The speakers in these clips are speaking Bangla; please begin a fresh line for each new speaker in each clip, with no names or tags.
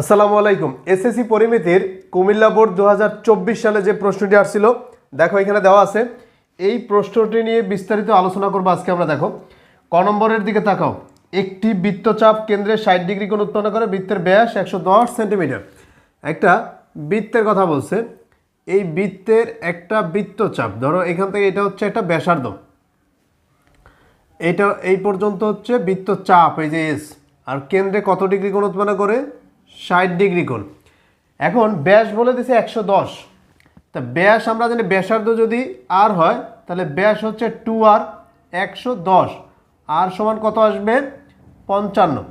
আসসালামু আলাইকুম। এসএসসি পরিমিতির কুমিল্লা বোর্ড দু হাজার চব্বিশ সালে যে প্রশ্নটি আসছিল, দেখো এখানে দেওয়া আছে। এই প্রশ্নটি নিয়ে বিস্তারিত আলোচনা করব আজকে আমরা, দেখো। ক নম্বরের দিকে তাকাও। একটি বৃত্তচাপ কেন্দ্রে ষাট ডিগ্রি কোণ উৎপন্ন করে, বৃত্তের ব্যাস একশো দশ সেন্টিমিটার। একটা বৃত্তের কথা বলছে। এই বৃত্তের একটা বৃত্তচাপ, ধরো এখান থেকে এটা হচ্ছে একটা ব্যাসার্ধ। এটা এই পর্যন্ত হচ্ছে বৃত্তচাপ, এই যে এস আর কেন্দ্রে কত ডিগ্রি কোণ উৎপন্ন করে? ষাট ডিগ্রি কোণ। এখন ব্যাস বলে দিছে একশো দশ। তা ব্যাস আমরা জানি ব্যাসার্ধ যদি আর হয়, তাহলে ব্যাস হচ্ছে টু আর একশো দশ। আর সমান কত আসবে? পঞ্চান্ন।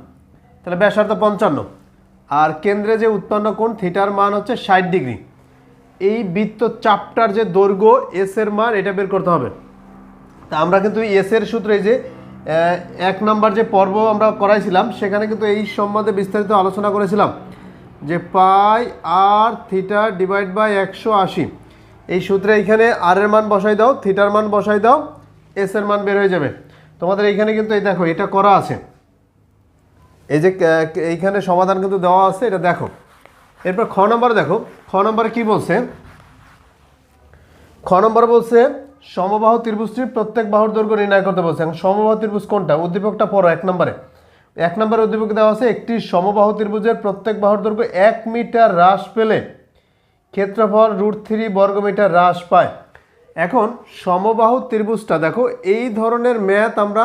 তাহলে ব্যাসার্ধ পঞ্চান্ন। আর কেন্দ্রে যে উৎপন্ন কোণ থিটার মান হচ্ছে ষাট ডিগ্রি। এই বৃত্ত চাপটার যে দৈর্ঘ্য এস এর মান, এটা বের করতে হবে। তা আমরা কিন্তু এস এর সূত্রে যে এক নাম্বার যে পর্ব আমরা করাইছিলাম, সেখানে কিন্তু এই সম্বন্ধে বিস্তারিত আলোচনা করেছিলাম যে পাই আর থিটা ডিভাইড বাই একশো আশি। এই সূত্রে এইখানে আর এর মান বসাই দাও, থিটার মান বসাই দাও, এস এর মান বের হয়ে যাবে। তোমাদের এইখানে কিন্তু এই দেখো, এটা করা আছে। এই যে এইখানে সমাধান কিন্তু দেওয়া আছে, এটা দেখো। এরপর খ নম্বর দেখো, খ নম্বরে কি বলছে? খ নম্বর বলছে সমবাহু ত্রিভুজটির প্রত্যেক বাহুর দৈর্ঘ্য নির্ণয় করতে বলছে। এখন সমবাহু ত্রিভুজ কোনটা? উদ্দীপকটা পড়ো এক নম্বরে। এক নম্বরে উদ্দীপক দেওয়া আছে, একটি সমবাহু ত্রিভুজের প্রত্যেক বাহুর দৈর্ঘ্য এক মিটার হ্রাস পেলে ক্ষেত্রফল রুট থ্রি বর্গমিটার হ্রাস পায়। এখন সমবাহু ত্রিভুজটা, দেখো, এই ধরনের ম্যাথ আমরা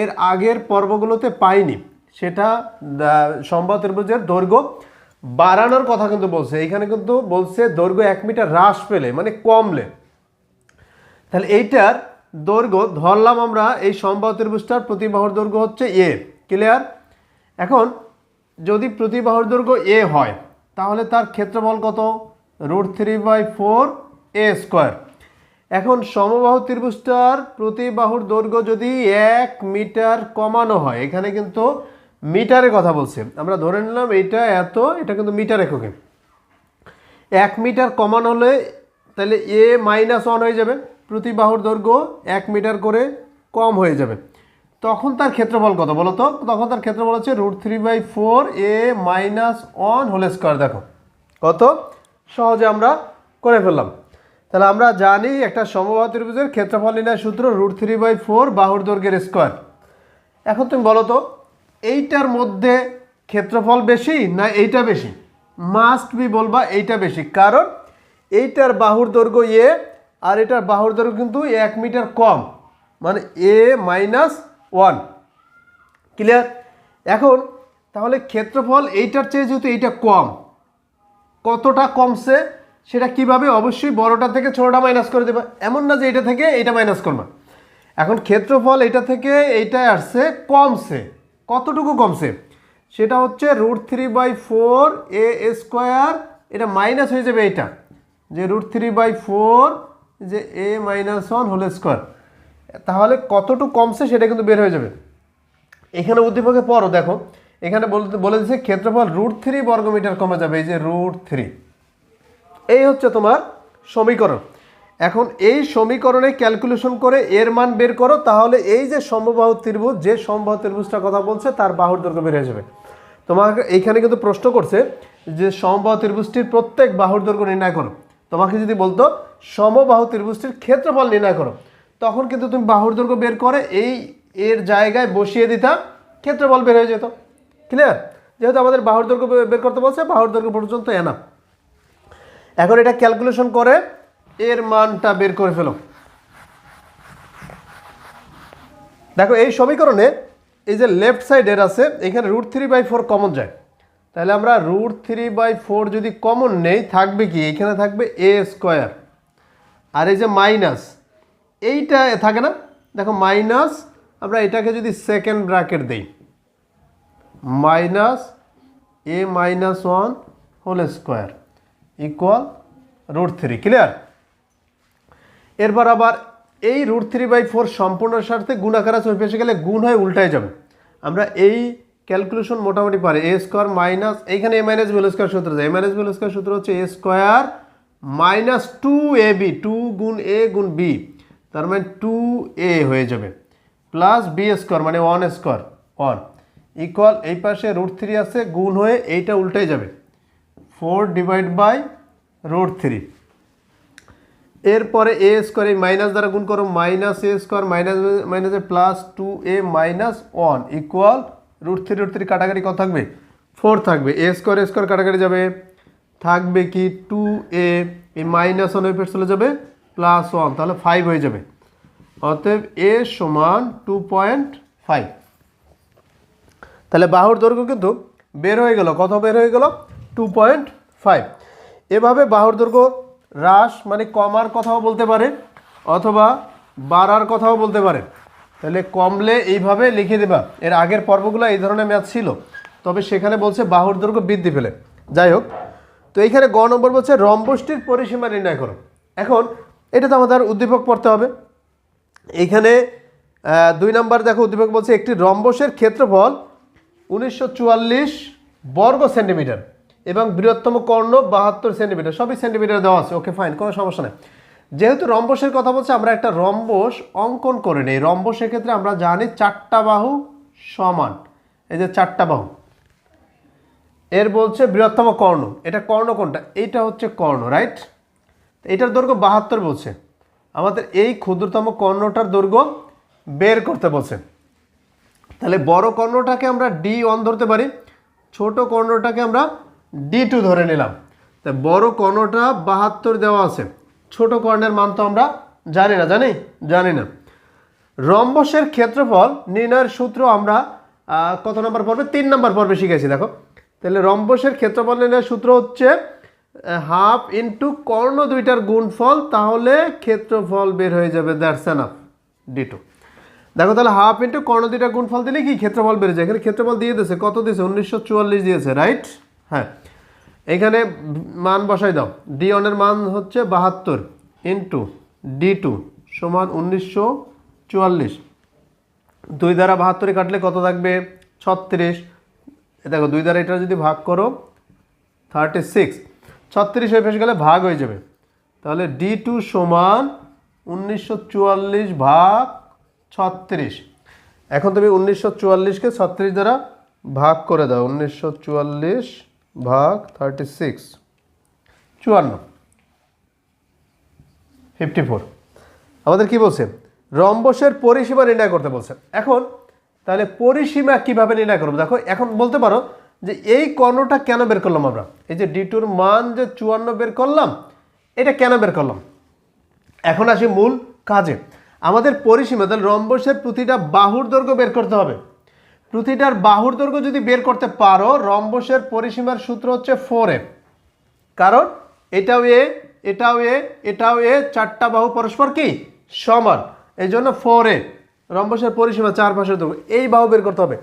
এর আগের পর্বগুলোতে পাইনি। সেটা সমবাহু ত্রিভুজের দৈর্ঘ্য বাড়ানোর কথা কিন্তু বলছে। এখানে কিন্তু বলছে দৈর্ঘ্য এক মিটার হ্রাস পেলে মানে কমলে। তাহলে এইটার দৈর্ঘ্য ধরলাম আমরা এই সম্বাহ ত্রিভুজটার প্রতিবাহর দৈর্ঘ্য হচ্ছে এ ক্লিয়ার এখন যদি প্রতিবাহর দৈর্ঘ্য এ হয়, তাহলে তার ক্ষেত্রফল কত? Root three by four a square এখন সমবাহু ত্রিভুজটার প্রতিবাহুর দৈর্ঘ্য যদি এক মিটার কমানো হয়, এখানে কিন্তু মিটারে কথা বলছে। আমরা ধরে নিলাম এইটা এত, এটা কিন্তু মিটার এককে। এক মিটার কমানো হলে তাহলে এ মাইনাস ওয়ান হয়ে যাবে। প্রতি বাহুর দৈর্ঘ্য এক মিটার করে কম হয়ে যাবে। তখন তার ক্ষেত্রফল কত বলো তো? তখন তার ক্ষেত্রফল হচ্ছে root three by four a minus one whole square, দেখো। কত? সহজে আমরা করে ফেললাম। তাহলে আমরা জানি একটা সমবাহ ত্রিভুজের ক্ষেত্রফল নির্ণয় সূত্র রুট থ্রি বাই ফোর বাহুর দৈর্ঘ্যের স্কোয়ার। এখন তুমি বলো তো, এইটার মধ্যে ক্ষেত্রফল বেশি না এইটা বেশি? মাস্ট বি বলবা এইটা বেশি। কারণ এইটার বাহুর দৈর্ঘ্য এ আর এটার বাহুর দৈর্ঘ্য কিন্তু এক মিটার কম মানে এ মাইনাস ওয়ান ক্লিয়ার এখন তাহলে ক্ষেত্রফল এইটার চেয়ে যেহেতু এইটা কম, কতটা কমছে সেটা কীভাবে অবশ্যই বড়টা থেকে ছোটটা মাইনাস করে দেবে? এমন না যে এটা থেকে এইটা মাইনাস করবে। এখন ক্ষেত্রফল এটা থেকে এইটাই আসছে, কমছে। কতটুকু কমছে? সেটা হচ্ছে root three by four a square এটা মাইনাস হয়ে যাবে এইটা। যে রুট থ্রি বাই ফোর যে a minus one whole square তাহলে কতটুকু কমছে সেটা কিন্তু বের হয়ে যাবে। এখানে উদ্দীপকে পড়ো দেখো, এখানে বলতে বলে দিচ্ছে ক্ষেত্রফল রুট থ্রি বর্গমিটার কমে যাবে, এই যে রুট থ্রি এই হচ্ছে তোমার সমীকরণ। এখন এই সমীকরণে ক্যালকুলেশন করে এর মান বের করো, তাহলে এই যে সমবাহু ত্রিভুজ, যে সমবাহু ত্রিভুজটার কথা বলছে, তার বাহুর দৈর্ঘ্য বের হয়ে যাবে। তোমাকে এইখানে কিন্তু প্রশ্ন করছে যে সমবাহু ত্রিভুজটির প্রত্যেক বাহুর দৈর্ঘ্য নির্ণয় করো। তোমাকে যদি বলতো, সমবাহু ত্রিভুজটির ক্ষেত্রফল নির্ণয় করো, তখন কিন্তু তুমি বাহুর দৈর্ঘ্য বের করে এই এর জায়গায় বসিয়ে দিতা, ক্ষেত্রফল বের হয়ে যেত। ক্লিয়ার যেহেতু আমাদের বাহুর দৈর্ঘ্য বের করতে বলছে, বাহুর দৈর্ঘ্য পর্যন্ত এনা এখন এটা ক্যালকুলেশন করে এর মানটা বের করে ফেলো। দেখো, এই সমীকরণে এই যে লেফট সাইডের আছে, এখানে root three by four common যায়। তাহলে আমরা রুট থ্রি বাই ফোর যদি কমন নেই, থাকবে কি? এখানে থাকবে এ স্কোয়ার আর এই যে মাইনাস এইটা থাকে না? দেখো মাইনাস আমরা এটাকে যদি সেকেন্ড ব্র্যাকেট দেই। Minus a minus one whole square equal root three clear এরপর আবার এই রুট থ্রি বাই ফোর সম্পূর্ণ স্বার্থে গুণাকার আছে, ওই পেশে গেলে গুণ হয়ে উল্টায় যাবে। আমরা এই ক্যালকুলেশন মোটামুটি পারে। এ স্কোয়ার মাইনাস, এইখানে এ মাইনাস বিল স্কোয়ার সূত্র যায়। এ মাইনাস বিল স্কোয়ার সূত্র হচ্ছে a square minus two a b, two গুণ এ গুণ বি। তার মানে টু এ হয়ে যাবে। প্লাস বি স্কোয়ার মানে ওয়ান স্কোয়ার, ওয়ান। ইকুয়াল এই পাশে রুট থ্রি আছে, গুণ হয়ে এইটা উল্টে যাবে। Four divide by root three. এরপরে এ স্কোয়ার, এই মাইনাস দ্বারা গুণ করো, মাইনাস এ স্কোয়ার, মাইনাস মাইনাসে plus two a minus one. Equal root three root three কাটাকাটি কত থাকবে? ফোর থাকবে। এ স্কোয়ার এ স্কোয়ার কাটাকাটি যাবে। থাকবে কি? টু এ এই মাইনাস ওয়ান এফের চলে যাবে। প্লাস ওয়ান তাহলে ফাইভ হয়ে যাবে। অতএব এ সমান টু পয়েন্ট ফাইভ তাহলে বাহুর দৈর্ঘ্য কিন্তু বের হয়ে গেল। কত বের হয়ে গেল? টু পয়েন্ট ফাইভ এভাবে বাহুর দৈর্ঘ্য হ্রাস মানে কমার কথাও বলতে পারে, অথবা বাড়ার কথাও বলতে পারে। তাহলে কমলে এইভাবে লিখে দেবা। এর আগের পর্বগুলো এই ধরনের ম্যাথ ছিল। তবে সেখানে বলছে বাহুর দৈর্ঘ্য বৃদ্ধি পেলে। যাই হোক, তো এইখানে গ নম্বর বলছে রম্বষ্টির পরিসীমা নির্ণয় করো। এখন এটা তো আমাদের উদ্দীপক পড়তে হবে। এইখানে দুই নম্বর দেখো উদ্দীপক বলছে একটি রম্বসের ক্ষেত্রফল উনিশশো চুয়াল্লিশ বর্গ সেন্টিমিটার এবং বৃহত্তম কর্ণ বাহাত্তর সেন্টিমিটার। সবই সেন্টিমিটার দেওয়া আছে। ওকে, ফাইন, কোনো সমস্যা নেই। যেহেতু রম্বসের কথা বলছে, আমরা একটা রম্বস অঙ্কন করে নিই। রম্বসের ক্ষেত্রে আমরা জানি চারটা বাহু সমান। এই যে চারটা বাহু। এর বলছে বৃহত্তম কর্ণ। এটা কর্ণ কোনটা? এইটা হচ্ছে কর্ণ রাইট এটার দৈর্ঘ্য বাহাত্তর বলছে। আমাদের এই ক্ষুদ্রতম কর্ণটার দৈর্ঘ্য বের করতে বলছে। তাহলে বড় কর্ণটাকে আমরা ডি ওয়ান ধরতে পারি, ছোট কর্ণটাকে আমরা ডি টু ধরে নিলাম। তা বড় কর্ণটা বাহাত্তর দেওয়া আছে। ছোট কর্ণের মান তো আমরা জানি না, জানি? জানি না। রম্বসের ক্ষেত্রফল নির্ণয়ের সূত্র আমরা কত নম্বর পর্বে? তিন নম্বর পর্বে শিখেছি, দেখো। তাহলে রম্বসের ক্ষেত্রফল নির্ণয়ের সূত্র হচ্ছে হাফ ইন্টু কর্ণ দুইটার গুণফল, তাহলে ক্ষেত্রফল বের হয়ে যাবে, দ্যাটস ডি টু। দেখো তাহলে হাফ ইন্টু কর্ণ দুইটা গুণফল দিলে কি ক্ষেত্রফল বেড়ে যায়? এখানে ক্ষেত্রফল দিয়ে দিয়েছে, কত দিয়েছে? উনিশশো চুয়াল্লিশ দিয়েছে, রাইট? হ্যাঁ। এখানে মান বসাই দাও। ডি ওয়ানের মান হচ্ছে বাহাত্তর ইন্টু ডি টু সমান উনিশশো চুয়াল্লিশ। দুই দ্বারা বাহাত্তরে কাটলে কত থাকবে? ছত্রিশ। দেখো, দুই দ্বারা এটা যদি ভাগ করো থার্টি সিক্স ছত্রিশ হয়ে ফেসে গেলে ভাগ হয়ে যাবে। তাহলে ডি টু সমান উনিশশো চুয়াল্লিশ ভাগ ছত্রিশ। এখন তুমি উনিশশো চুয়াল্লিশকে ছত্রিশ দ্বারা ভাগ করে দাও। উনিশশো চুয়াল্লিশ ভাগ থার্টি সিক্স চুয়ান্ন ফিফটি ফোর আমাদের কি বলছে? রম্বসের পরিসীমা নির্ণয় করতে বলছে। এখন, তাহলে পরিসীমা কীভাবে নির্ণয় করব? দেখো, এখন বলতে পারো যে এই কর্ণটা কেন বের করলাম আমরা? এই যে ডি টুর মান যে চুয়ান্ন বের করলাম, এটা কেন বের করলাম? এখন আসি মূল কাজে। আমাদের পরিসীমা, তাহলে রম্বসের প্রতিটা বাহুর দৈর্ঘ্য বের করতে হবে। প্রতিটার বাহুর দৈর্ঘ্য যদি বের করতে পারো, রম্বসের পরিসীমার সূত্র হচ্ছে ফোর এ কারণ এটাও এ এটাও এ এটাও এ, চারটা বাহু পরস্পর কি? সমান। এই জন্য ফোর এ রম্বসের পরিসীমা চার পাশের দৈর্ঘ্য। এই বাহু বের করতে হবে।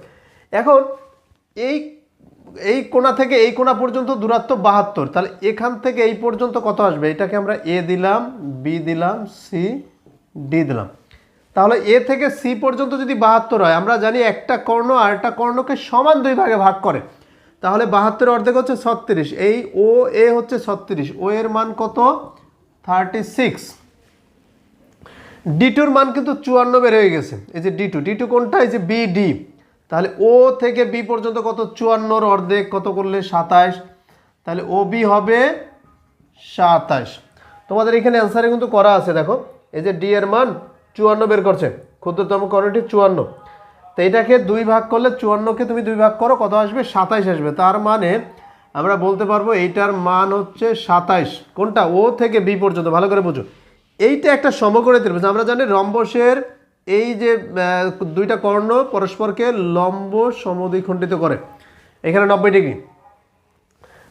এখন এই এই কোণা থেকে এই কোণা পর্যন্ত দূরত্ব বাহাত্তর। তাহলে এখান থেকে এই পর্যন্ত কত আসবে? এটাকে আমরা এ দিলাম বি দিলাম সি ডি দিলাম। তাহলে এ থেকে সি পর্যন্ত যদি বাহাত্তর হয়, আমরা জানি একটা কর্ণ আর একটা কর্ণকে সমান দুই ভাগে ভাগ করে। তাহলে বাহাত্তর অর্ধেক হচ্ছে ছত্রিশ। এই ও এ হচ্ছে ছত্রিশ। ও এর মান কত? থার্টি সিক্স ডি টুর মান কিন্তু চুয়ান্ন বের হয়ে গেছে। এই যে ডি টু ডি টু কোনটা? এই যে বি ডি তাহলে ও থেকে বি পর্যন্ত কত? চুয়ান্নর অর্ধেক কত করলে? সাতাশ। তাহলে ও বি হবে সাতাশ। তোমাদের এখানে অ্যান্সারে কিন্তু করা আছে, দেখো। এই যে ডি এর মান চুয়ান্ন বের করছে। ক্ষুদ্রতম কর্ণটি চুয়ান্ন। তো এটাকে দুই ভাগ করলে চুয়ান্নকে তুমি দুই ভাগ করো, কত আসবে? সাতাইশ আসবে। তার মানে আমরা বলতে পারব এইটার মান হচ্ছে সাতাইশ। কোনটা? ও থেকে বি পর্যন্ত, ভালো করে বুঝো। এইটা একটা সমকোণী ত্রিভুজ। আমরা জানি রম্বসের এই যে দুইটা কর্ণ পরস্পরকে লম্ব সমদ্বিখণ্ডিত করে। এখানে নব্বই ডিগ্রি।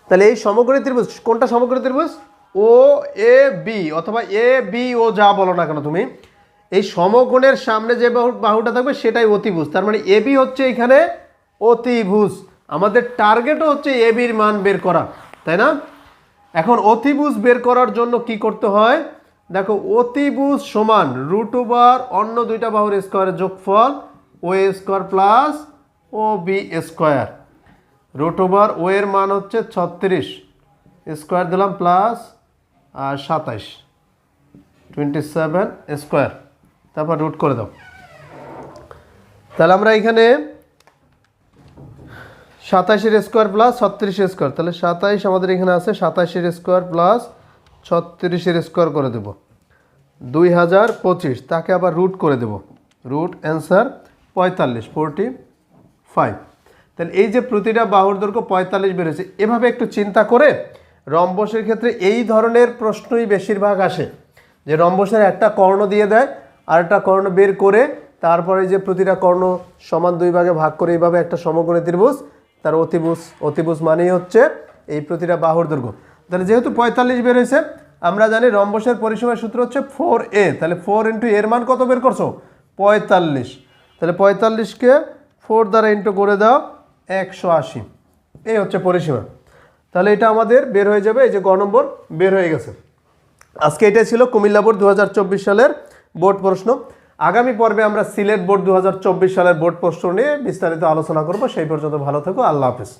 তাহলে এই সমকোণী ত্রিভুজ, কোনটা সমকোণী ত্রিভুজ? ও, এ, বি, অথবা এ, বি, ও যা বলো না কেন তুমি এই সমকোণের সামনে যে বাহু বাহুটা থাকবে সেটাই অতিভুজ। তার মানে এ বি হচ্ছে এখানে অতিভুজ। আমাদের টার্গেটও হচ্ছে এবির মান বের করা, তাই না? এখন অতিভুজ বের করার জন্য কি করতে হয়? দেখো, অতিভুজ সমান রুট অন্য দুইটা বাহুর স্কোয়ারের যোগফল O A square plus O B square root over ও এর মান হচ্ছে ছত্রিশ স্কোয়ার দিলাম প্লাস আর সাতাইশ টোয়েন্টি সেভেন স্কোয়ার তারপর রুট করে দাও। তাহলে আমরা এখানে সাতাশের স্কোয়ার প্লাস ছত্রিশের স্কোয়ার তাহলে সাতাইশ আমাদের এখানে আছে সাতাশের স্কোয়ার প্লাস ছত্রিশের স্কোয়ার করে দেব। দুই হাজার পঁচিশ, তাকে আবার রুট করে দেব। রুট অ্যান্সার পঁয়তাল্লিশ ফোরটি ফাইভ তাহলে এই যে প্রতিটা বাহুর দৈর্ঘ্য পঁয়তাল্লিশ বেরোছে এভাবে একটু চিন্তা করে রম্বসের ক্ষেত্রে এই ধরনের প্রশ্নই বেশিরভাগ আসে। যে রম্বসের একটা কর্ণ দিয়ে দেয় আর একটা কর্ণ বের করে তারপরে যে প্রতিটা কর্ণ সমান দুই ভাগে ভাগ করে এইভাবে একটা সমকোণী ত্রিভুজ, তার অতিভুজ অতিভুজ মানেই হচ্ছে এই প্রতিটা বাহুর দৈর্ঘ্য। তাহলে যেহেতু পঁয়তাল্লিশ বের হয়েছে, আমরা জানি রম্বসের পরিসীমার সূত্র হচ্ছে ফোর এ। তাহলে ফোর ইন্টু এর মান কত বের করছ? পঁয়তাল্লিশ। তাহলে পঁয়তাল্লিশকে ফোর দ্বারা ইন্টু করে দাও একশো আশি। এই হচ্ছে পরিসীমা। তাহলে এটা আমাদের বের হয়ে যাবে, এই যে গ নম্বর, বের হয়ে গেছে। আজকে এটাই ছিল কুমিল্লা বোর্ড দু সালের বোর্ড প্রশ্ন। আগামী পর্বে আমরা সিলেট বোর্ড দু হাজার চব্বিশ সালের বোর্ড প্রশ্ন নিয়ে বিস্তারিত আলোচনা করব। সেই পর্যন্ত ভালো থাকো। আল্লাহ হাফেজ।